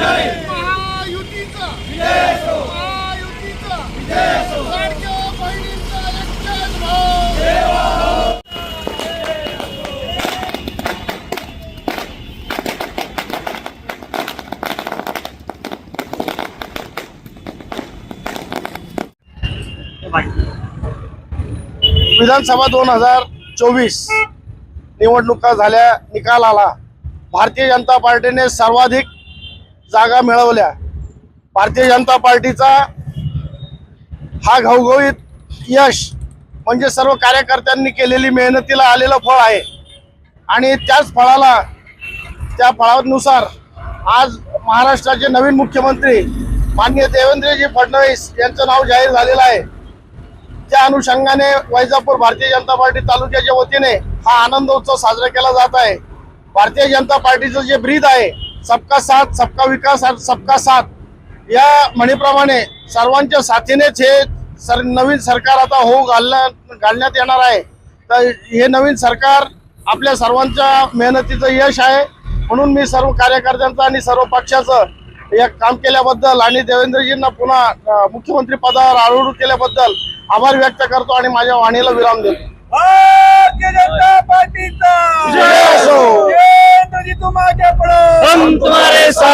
महायुतीचा. महायुतीचा. लाडक्या बहिणींचा एकटाच भाऊ विधानसभा दोन हजार चोवीस निवडणुका झाल्या निकाल आला. भारतीय जनता पार्टीने सर्वाधिक जागा मिळवल्या. भारतीय जनता पार्टीचा हा घवघवीत यश म्हणजे सर्व कार्यकर्त्यांनी केलेली मेहनतीला आलेलं फळ आहे. आणि त्याच फळाला त्या फळानुसार आज महाराष्ट्राचे नवीन मुख्यमंत्री माननीय देवेंद्रजी फडणवीस यांचं नाव जाहीर झालेलं आहे. त्या अनुषंगाने वैजापूर भारतीय जनता पार्टी तालुक्याच्या वतीने हा आनंदोत्सव साजरा केला जात आहे. भारतीय जनता पार्टीचं जे ब्रीद आहे सबका साथ सबका विकास सबका साथ। या म्हणीप्रमाणे सर्वांच्या साथीनेच हे सर नवीन सरकार आता होऊ घालण्या घालण्यात येणार आहे. तर हे नवीन सरकार आपल्या सर्वांच्या मेहनतीचं यश आहे. म्हणून मी सर्व कार्यकर्त्यांचं आणि सर्व पक्षाचं या काम केल्याबद्दल आणि देवेंद्रजींना पुन्हा मुख्यमंत्री पदावर आरूढ केल्याबद्दल आभार व्यक्त करतो आणि माझ्या वाणीला विराम देतो. हम तुम्हारे साथ